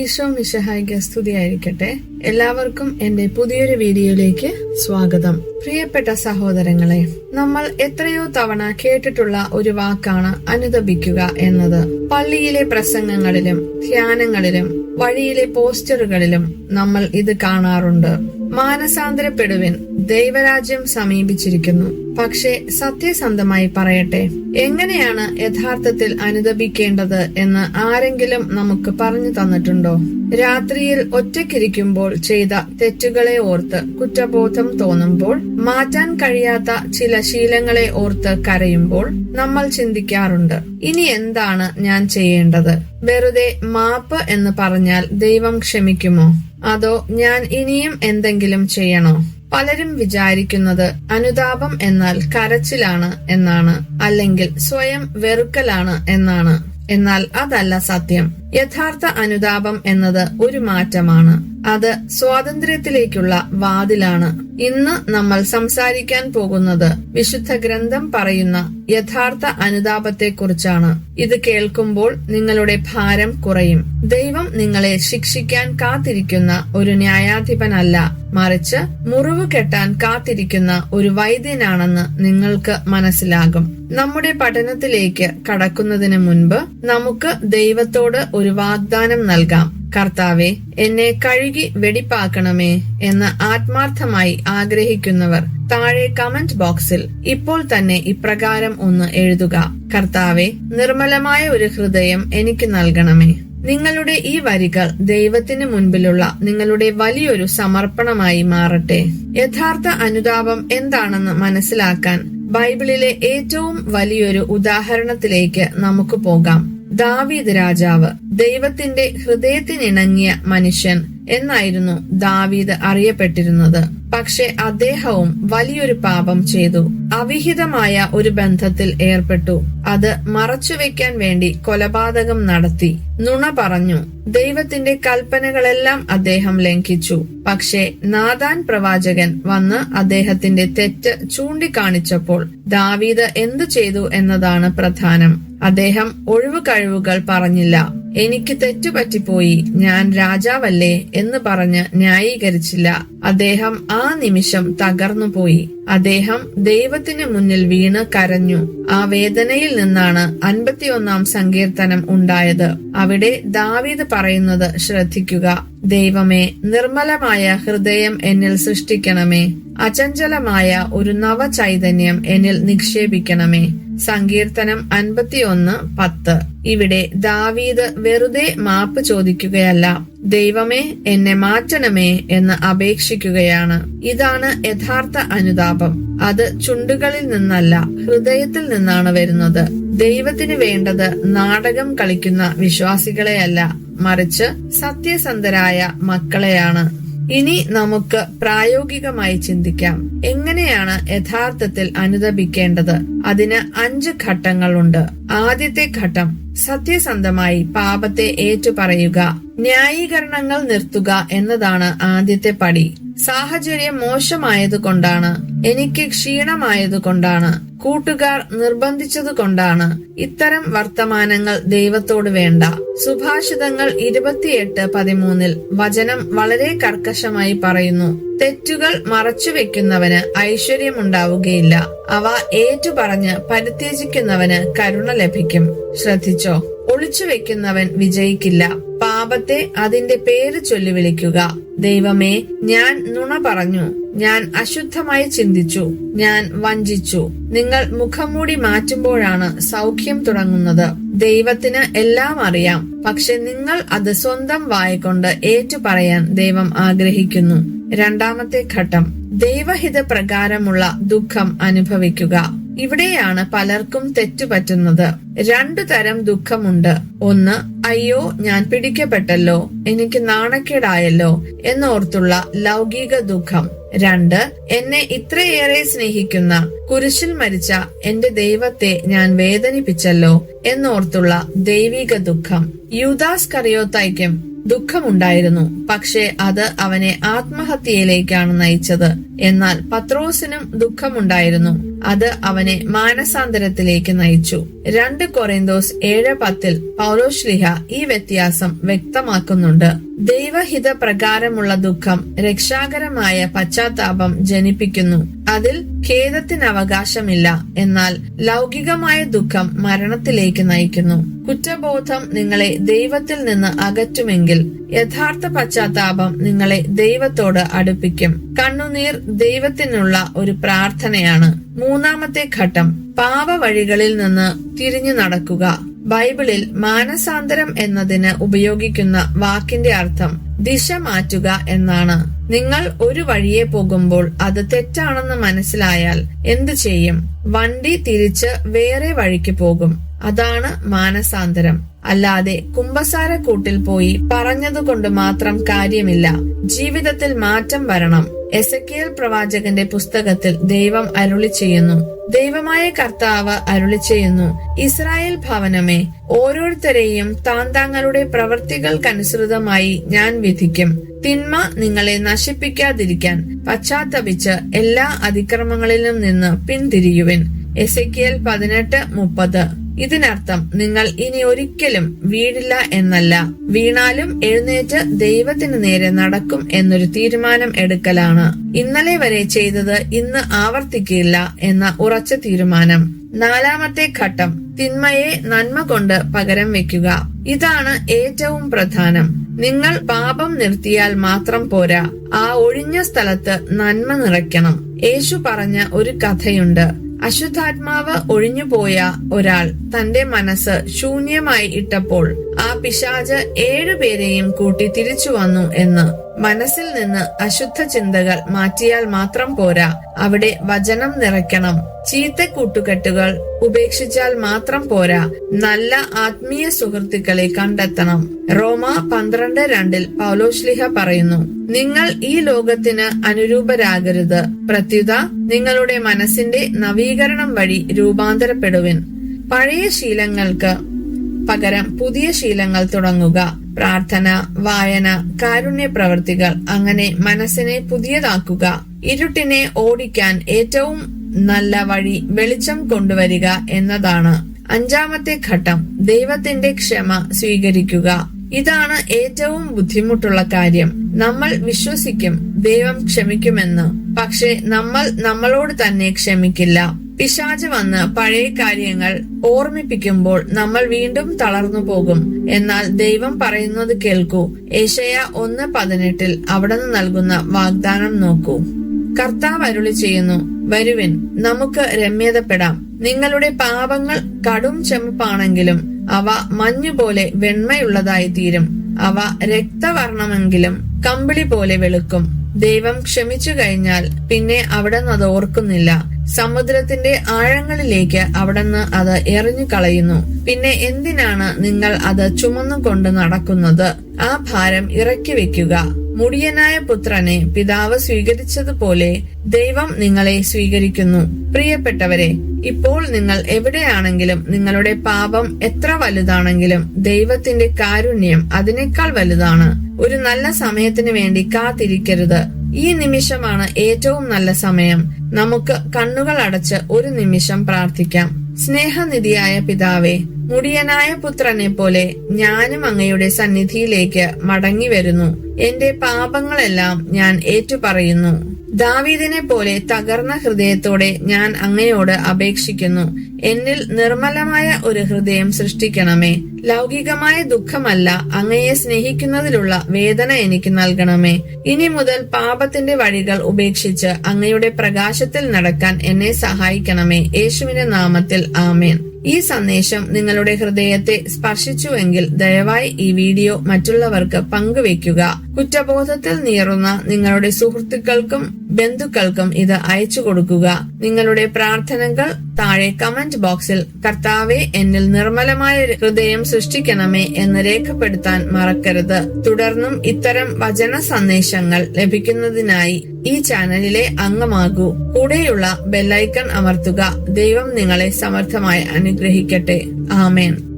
ഈശോ മിഷഹായ് സ്തുതി ആയിരിക്കട്ടെ എല്ലാവർക്കും എന്റെ പുതിയൊരു വീഡിയോയിലേക്ക് സ്വാഗതം. പ്രിയപ്പെട്ട സഹോദരങ്ങളെ നമ്മൾ എത്രയോ തവണ കേട്ടിട്ടുള്ള ഒരു വാക്കാണ് അനുദപിക്കുക എന്നത്. പള്ളിയിലെ പ്രസംഗങ്ങളിലും ധ്യാനങ്ങളിലും വഴിയിലെ പോസ്റ്ററുകളിലും നമ്മൾ ഇത് കാണാറുണ്ട്. മാനസാന്തരപ്പെടുവിൻ. ദൈവരാജ്യം സമീപിച്ചിരിക്കുന്നു. പക്ഷേ സത്യസന്ധമായി പറയട്ടെ എങ്ങനെയാണ് യഥാർത്ഥത്തിൽ അനുദപിക്കേണ്ടത് എന്ന് ആരെങ്കിലും നമുക്ക് പറഞ്ഞു തന്നിട്ടുണ്ടോ? രാത്രിയിൽ ഒറ്റയ്ക്കിരിക്കുമ്പോൾ ചെയ്ത തെറ്റുകളെ ഓർത്ത് കുറ്റബോധം തോന്നുമ്പോൾ മാറ്റാൻ കഴിയാത്ത ചില ശീലങ്ങളെ ഓർത്ത് കരയുമ്പോൾ നമ്മൾ ചിന്തിക്കാറുണ്ട് ഇനി എന്താണ് ഞാൻ ചെയ്യേണ്ടത്? വെറുതെ മാപ്പ് എന്ന് പറഞ്ഞാൽ ദൈവം ക്ഷമിക്കുമോ? അതോ ഞാൻ ഇനിയും എന്തെങ്കിലും ചെയ്യണോ? പലരും വിചാരിക്കുന്നത് അനുതാപം എന്നാൽ കരച്ചിലാണ് എന്നാണ് അല്ലെങ്കിൽ സ്വയം വെറുക്കലാണ് എന്നാണ്. എന്നാൽ അതല്ല സത്യം. യഥാർത്ഥ അനുതാപം എന്നത് ഒരു മാറ്റമാണ്. അത് സ്വാതന്ത്ര്യത്തിലേക്കുള്ള വാതിലാണ്. ഇന്ന് നമ്മൾ സംസാരിക്കാൻ പോകുന്നത് വിശുദ്ധ ഗ്രന്ഥം പറയുന്ന യഥാർത്ഥ അനുതാപത്തെക്കുറിച്ചാണ്. ഇത് കേൾക്കുമ്പോൾ നിങ്ങളുടെ ഭാരം കുറയും. ദൈവം നിങ്ങളെ ശിക്ഷിക്കാൻ കാത്തിരിക്കുന്ന ഒരു ന്യായാധിപനല്ല. മറിച്ച് മുറിവ് കെട്ടാൻ കാത്തിരിക്കുന്ന ഒരു വൈദ്യനാണെന്ന് നിങ്ങൾക്ക് മനസ്സിലാകും. നമ്മുടെ പഠനത്തിലേക്ക് കടക്കുന്നതിന് മുൻപ് നമുക്ക് ദൈവത്തോട് ഒരു വാഗ്ദാനം നൽകാം. കർത്താവെ എന്നെ കഴുകി വെടിപ്പാക്കണമേ എന്ന് ആത്മാർത്ഥമായി ആഗ്രഹിക്കുന്നവർ താഴെ കമന്റ് ബോക്സിൽ ഇപ്പോൾ തന്നെ ഇപ്രകാരം ഒന്ന് എഴുതുക. കർത്താവെ നിർമ്മലമായ ഒരു ഹൃദയം എനിക്ക് നൽകണമേ. നിങ്ങളുടെ ഈ വരികൾ ദൈവത്തിന് മുൻപിലുള്ള നിങ്ങളുടെ വലിയൊരു സമർപ്പണമായി മാറട്ടെ. യഥാർത്ഥ അനുതാപം എന്താണെന്ന് മനസ്സിലാക്കാൻ ബൈബിളിലെ ഏറ്റവും വലിയൊരു ഉദാഹരണത്തിലേക്ക് നമുക്ക് പോകാം. ദാവീദ് രാജാവ് ദൈവത്തിന്റെ ഹൃദയത്തിനിണങ്ങിയ മനുഷ്യൻ എന്നായിരുന്നു ദാവീദ് അറിയപ്പെട്ടിരുന്നത്. പക്ഷെ അദ്ദേഹവും വലിയൊരു പാപം ചെയ്തു. അവിഹിതമായ ഒരു ബന്ധത്തിൽ ഏർപ്പെട്ടു. അത് മറച്ചുവെക്കാൻ വേണ്ടി കൊലപാതകം നടത്തി. നുണ പറഞ്ഞു. ദൈവത്തിന്റെ കൽപ്പനകളെല്ലാം അദ്ദേഹം ലംഘിച്ചു. പക്ഷേ നാദാൻ പ്രവാചകൻ വന്ന് അദ്ദേഹത്തിന്റെ തെറ്റ് ചൂണ്ടിക്കാണിച്ചപ്പോൾ ദാവീദ് എന്തു ചെയ്തു എന്നതാണ് പ്രധാനം. അദ്ദേഹം ഒഴിവു കഴിവുകൾ പറഞ്ഞില്ല. എനിക്ക് തെറ്റുപറ്റിപ്പോയി. ഞാൻ രാജാവല്ലേ എന്ന് പറഞ്ഞ് ന്യായീകരിച്ചില്ല. അദ്ദേഹം ആ നിമിഷം തകർന്നുപോയി. അദ്ദേഹം ദൈവത്തിന് മുന്നിൽ വീണ് കരഞ്ഞു. ആ വേദനയിൽ നിന്നാണ് അൻപത്തിയൊന്നാം സങ്കീർത്തനം ഉണ്ടായത്. അവിടെ ദാവീദ് പറയുന്നത് ശ്രദ്ധിക്കുക. ദൈവമേ നിർമ്മലമായ ഹൃദയം എന്നിൽ സൃഷ്ടിക്കണമേ. അചഞ്ചലമായ ഒരു നവചൈതന്യം എന്നിൽ നിക്ഷേപിക്കണമേ. സങ്കീർത്തനം അൻപത്തിയൊന്ന് പത്ത്. ഇവിടെ ദാവീദ് വെറുതെ മാപ്പ് ചോദിക്കുകയല്ല ദൈവമേ എന്നെ മാറ്റണമേ എന്ന് അപേക്ഷിക്കുകയാണ്. ഇതാണ് യഥാർത്ഥ അനുതാപം. അത് ചുണ്ടുകളിൽ നിന്നല്ല ഹൃദയത്തിൽ നിന്നാണ് വരുന്നത്. ദൈവത്തിന് വേണ്ടത് നാടകം കളിക്കുന്ന വിശ്വാസികളെയല്ല മറിച്ച് സത്യസന്ധരായ മക്കളെയാണ്. ഇനി നമുക്ക് പ്രായോഗികമായി ചിന്തിക്കാം. എങ്ങനെയാണ് യഥാർത്ഥത്തിൽ അനുദപിക്കേണ്ടത്? അതിന് അഞ്ച് ഘട്ടങ്ങളുണ്ട്. ആദ്യത്തെ ഘട്ടം സത്യസന്ധമായി പാപത്തെ ഏറ്റുപറയുക. ന്യായീകരണങ്ങൾ നിർത്തുക എന്നതാണ് ആദ്യത്തെ പടി. സാഹചര്യം മോശമായതുകൊണ്ടാണ് എനിക്ക് ക്ഷീണമായതുകൊണ്ടാണ് കൂട്ടുകാർ നിർബന്ധിച്ചതുകൊണ്ടാണ് ഇത്തരം വർത്തമാനങ്ങൾ ദൈവത്തോട് വേണ്ട. സുഭാഷിതങ്ങൾ ഇരുപത്തിയെട്ട് പതിമൂന്നിൽ വചനം വളരെ കർക്കശമായി പറയുന്നു തെറ്റുകൾ മറച്ചുവെക്കുന്നവന് ഐശ്വര്യമുണ്ടാവുകയില്ല അവ ഏറ്റുപറഞ്ഞ് പരിത്യജിക്കുന്നവന് കരുണ ലഭിക്കും. ശ്രദ്ധിച്ചോ ഒളിച്ചു വെക്കുന്നവൻ വിജയിക്കില്ല പാപത്തെ അതിന്റെ പേര് ചൊല്ലി വിളിക്കുക. ദൈവമേ ഞാൻ നുണ പറഞ്ഞു. ഞാൻ അശുദ്ധമായി ചിന്തിച്ചു. ഞാൻ വഞ്ചിച്ചു. നിങ്ങൾ മുഖം മൂടി മാറ്റുമ്പോഴാണ് സൗഖ്യം തുടങ്ങുന്നത്. ദൈവത്തിന് എല്ലാം അറിയാം. പക്ഷെ നിങ്ങൾ അത് സ്വന്തം വായിക്കൊണ്ട് ഏറ്റുപറയാൻ ദൈവം ആഗ്രഹിക്കുന്നു. രണ്ടാമത്തെ ഘട്ടം. ദൈവഹിത പ്രകാരമുള്ള ദുഃഖം അനുഭവിക്കുക. ഇവിടെയാണ് പലർക്കും തെറ്റുപറ്റുന്നത് രണ്ടു തരം ദുഃഖമുണ്ട്. ഒന്ന് അയ്യോ ഞാൻ പിടിക്കപ്പെട്ടല്ലോ എനിക്ക് നാണക്കേടായല്ലോ എന്നോർത്തുള്ള ലൗകിക ദുഃഖം. രണ്ട് എന്നെ ഇത്രയേറെ സ്നേഹിക്കുന്ന കുരിശിൽ മരിച്ച എന്റെ ദൈവത്തെ ഞാൻ വേദനിപ്പിച്ചല്ലോ എന്നോർത്തുള്ള ദൈവിക ദുഃഖം. യൂദാസ് കറിയോത്തായ്ക്കും ദുഃഖമുണ്ടായിരുന്നു. പക്ഷേ അത് അവനെ ആത്മഹത്യയിലേക്കാണ് നയിച്ചത്. എന്നാൽ പത്രോസിനും ദുഃഖമുണ്ടായിരുന്നു. അത് അവനെ മാനസാന്തരത്തിലേക്ക് നയിച്ചു. രണ്ട് കൊറിന്തോസ് ഏഴ് പത്തിൽ പൗലോശ്ലിഹ ഈ വ്യത്യാസം വ്യക്തമാക്കുന്നുണ്ട്. ദൈവഹിത പ്രകാരമുള്ള ദുഃഖം രക്ഷാകരമായ പശ്ചാത്താപം ജനിപ്പിക്കുന്നു. അതിൽ ഖേദത്തിന് അവകാശമില്ല എന്നാൽ ലൗകികമായ ദുഃഖം മരണത്തിലേക്ക് നയിക്കുന്നു. കുറ്റബോധം നിങ്ങളെ ദൈവത്തിൽ നിന്ന് അകറ്റുമെങ്കിൽ യഥാർത്ഥ പശ്ചാത്താപം നിങ്ങളെ ദൈവത്തോട് അടുപ്പിക്കും. കണ്ണുനീർ ദൈവത്തിനുള്ള ഒരു പ്രാർത്ഥനയാണ്. മൂന്നാമത്തെ ഘട്ടം പാപവഴികളിൽ നിന്ന് തിരിഞ്ഞു നടക്കുക. ബൈബിളിൽ മാനസാന്തരം എന്നതിന് ഉപയോഗിക്കുന്ന വാക്കിന്റെ അർത്ഥം ദിശ മാറ്റുക എന്നാണ്. നിങ്ങൾ ഒരു വഴിയെ പോകുമ്പോൾ അത് തെറ്റാണെന്ന് മനസ്സിലായാൽ എന്തു ചെയ്യും? വണ്ടി തിരിച്ച് വേറെ വഴിക്ക് പോകും. അതാണ് മാനസാന്തരം. അല്ലാതെ കുമ്പസാരക്കൂട്ടിൽ പോയി പറഞ്ഞതുകൊണ്ട് മാത്രം കാര്യമില്ല. ജീവിതത്തിൽ മാറ്റം വരണം. എസക്കിയൽ പ്രവാചകന്റെ പുസ്തകത്തിൽ ദൈവം അരുളി ചെയ്യുന്നു. ദൈവമായ കർത്താവ് അരുളി ചെയ്യുന്നു. ഇസ്രായേൽ ഭവനമേ ഓരോരുത്തരെയും താൻ താങ്കളുടെ പ്രവൃത്തികൾക്കനുസൃതമായി ഞാൻ വിധിക്കും. തിന്മ നിങ്ങളെ നശിപ്പിക്കാതിരിക്കാൻ പശ്ചാത്തപിച്ച് എല്ലാ അതിക്രമങ്ങളിലും നിന്ന് പിന്തിരിയുവിൻ. എസക്കിയൽ പതിനെട്ട് മുപ്പത്. ഇതിനർത്ഥം നിങ്ങൾ ഇനി ഒരിക്കലും വീഴില്ല എന്നല്ല. വീണാലും എഴുന്നേറ്റ് ദൈവത്തിന് നേരെ നടക്കും എന്നൊരു തീരുമാനം എടുക്കലാണ്. ഇന്നലെ വരെ ചെയ്തത് ഇന്ന് ആവർത്തിക്കില്ല എന്ന ഉറച്ച തീരുമാനം. നാലാമത്തെ ഘട്ടം തിന്മയെ നന്മ കൊണ്ട് പകരം വെക്കുക ഇതാണ് ഏറ്റവും പ്രധാനം. നിങ്ങൾ പാപം നിർത്തിയാൽ മാത്രം പോരാ. ആ ഒഴിഞ്ഞ സ്ഥലത്ത് നന്മ നിറയ്ക്കണം. യേശു പറഞ്ഞ ഒരു കഥയുണ്ട്. അശുദ്ധാത്മാവ് ഒഴിഞ്ഞുപോയ ഒരാൾ തന്റെ മനസ്സ് ശൂന്യമായി ഇട്ടപ്പോൾ ആ പിശാജ് ഏഴുപേരെയും കൂട്ടി തിരിച്ചു വന്നു എന്ന് മനസ്സിൽ നിന്ന് അശുദ്ധ ചിന്തകൾ മാറ്റിയാൽ മാത്രം പോരാ. അവിടെ വചനം നിറയ്ക്കണം. ചീത്ത കൂട്ടുകെട്ടുകൾ ഉപേക്ഷിച്ചാൽ മാത്രം പോരാ. നല്ല ആത്മീയ സുഹൃത്തുക്കളെ കണ്ടെത്തണം. റോമ പന്ത്രണ്ട് രണ്ടിൽ പൗലോശ്ലിഹ പറയുന്നു നിങ്ങൾ ഈ ലോകത്തിന് അനുരൂപരാകരുത്. പ്രത്യുത നിങ്ങളുടെ മനസ്സിന്റെ നവീകരണം വഴി രൂപാന്തരപ്പെടുവിൻ. പഴയ ശീലങ്ങൾക്ക് പകരം പുതിയ ശീലങ്ങൾ തുടങ്ങുക. പ്രാർത്ഥന വായന കാരുണ്യ പ്രവർത്തികൾ അങ്ങനെ മനസ്സിനെ പുതിയതാക്കുക. ഇരുട്ടിനെ ഓടിക്കാൻ ഏറ്റവും നല്ല വഴി വെളിച്ചം കൊണ്ടുവരിക എന്നതാണ്. അഞ്ചാമത്തെ ഘട്ടം ദൈവത്തിന്റെ ക്ഷമ സ്വീകരിക്കുക. ഇതാണ് ഏറ്റവും ബുദ്ധിമുട്ടുള്ള കാര്യം. നമ്മൾ വിശ്വസിക്കും ദൈവം ക്ഷമിക്കുമെന്ന്. പക്ഷെ നമ്മൾ നമ്മളോട് തന്നെ ക്ഷമിക്കില്ല. പിശാജ് വന്ന് പഴയ കാര്യങ്ങൾ ഓർമ്മിപ്പിക്കുമ്പോൾ നമ്മൾ വീണ്ടും തളർന്നു പോകും. എന്നാൽ ദൈവം പറയുന്നത് കേൾക്കൂ. ഏഷയ ഒന്ന് പതിനെട്ടിൽ അവിടുന്ന് നൽകുന്ന വാഗ്ദാനം നോക്കൂ. കർത്താവ് അരുളി ചെയ്യുന്നു. വരുവിൻ നമുക്ക് രമ്യതപ്പെടാം. നിങ്ങളുടെ പാപങ്ങൾ കടും ചെമ്പാണെങ്കിലും അവ മഞ്ഞുപോലെ വെണ്മയുള്ളതായി തീരും അവ രക്തവർണമെങ്കിലും കമ്പിളി പോലെ വെളുക്കും. ദൈവം ക്ഷമിച്ചു കഴിഞ്ഞാൽ പിന്നെ അവിടുന്ന് അത് ഓർക്കുന്നില്ല. സമുദ്രത്തിന്റെ ആഴങ്ങളിലേക്ക് അവിടുന്ന് അത് എറിഞ്ഞു കളയുന്നു. പിന്നെ എന്തിനാണ് നിങ്ങൾ അത് ചുമന്നുകൊണ്ട് നടക്കുന്നത്? ആ ഭാരം ഇറക്കി വെക്കുക മുടിയനായ പുത്രനെ പിതാവ് സ്വീകരിച്ചതുപോലെ ദൈവം നിങ്ങളെ സ്വീകരിക്കുന്നു. പ്രിയപ്പെട്ടവരെ ഇപ്പോൾ നിങ്ങൾ എവിടെയാണെങ്കിലും നിങ്ങളുടെ പാപം എത്ര വലുതാണെങ്കിലും ദൈവത്തിന്റെ കാരുണ്യം അതിനേക്കാൾ വലുതാണ്. ഒരു നല്ല സമയത്തിന് വേണ്ടി കാത്തിരിക്കരുത്. ഈ നിമിഷമാണ് ഏറ്റവും നല്ല സമയം. നമുക്ക് കണ്ണുകൾ അടച്ച് ഒരു നിമിഷം പ്രാർത്ഥിക്കാം. സ്നേഹനിധിയായ പിതാവേ മുടിയനായ പുത്രനെ പോലെ ഞാനും അങ്ങയുടെ സന്നിധിയിലേക്ക് മടങ്ങി വരുന്നു എന്റെ പാപങ്ങളെല്ലാം ഞാൻ ഏറ്റുപറയുന്നു. ദാവീദിനെ പോലെ തകർന്ന ഹൃദയത്തോടെ ഞാൻ അങ്ങയോട് അപേക്ഷിക്കുന്നു. എന്നിൽ നിർമ്മലമായ ഒരു ഹൃദയം സൃഷ്ടിക്കണമേ. ലൗകികമായ ദുഃഖമല്ല അങ്ങയെ സ്നേഹിക്കുന്നതിലുള്ള വേദന എനിക്ക് നൽകണമേ. ഇനി മുതൽ പാപത്തിന്റെ വഴികൾ ഉപേക്ഷിച്ച് അങ്ങയുടെ പ്രകാശത്തിൽ നടക്കാൻ എന്നെ സഹായിക്കണമേ. യേശുവിന്റെ നാമത്തിൽ ആമേൻ. ഈ സന്ദേശം നിങ്ങളുടെ ഹൃദയത്തെ സ്പർശിച്ചുവെങ്കിൽ ദയവായി ഈ വീഡിയോ മറ്റുള്ളവർക്ക് പങ്കുവെക്കുക കുറ്റബോധത്തിൽ നീറുന്ന നിങ്ങളുടെ സുഹൃത്തുക്കൾക്കും ബന്ധുക്കൾക്കും ഇത് അയച്ചു കൊടുക്കുക. നിങ്ങളുടെ പ്രാർത്ഥനകൾ താഴെ കമന്റ് ബോക്സിൽ കർത്താവെ എന്നിൽ നിർമ്മലമായ ഹൃദയം സൃഷ്ടിക്കണമേ എന്ന് രേഖപ്പെടുത്താൻ മറക്കരുത്. തുടർന്നും ഇത്തരം വചന സന്ദേശങ്ങൾ ലഭിക്കുന്നതിനായി ഈ ചാനലിലെ അംഗമാകൂ. കൂടെയുള്ള ബെല്ലൈക്കൺ അമർത്തുക. ദൈവം നിങ്ങളെ സമർത്ഥമായി അനുഗ്രഹിക്കട്ടെ. ആമേൻ.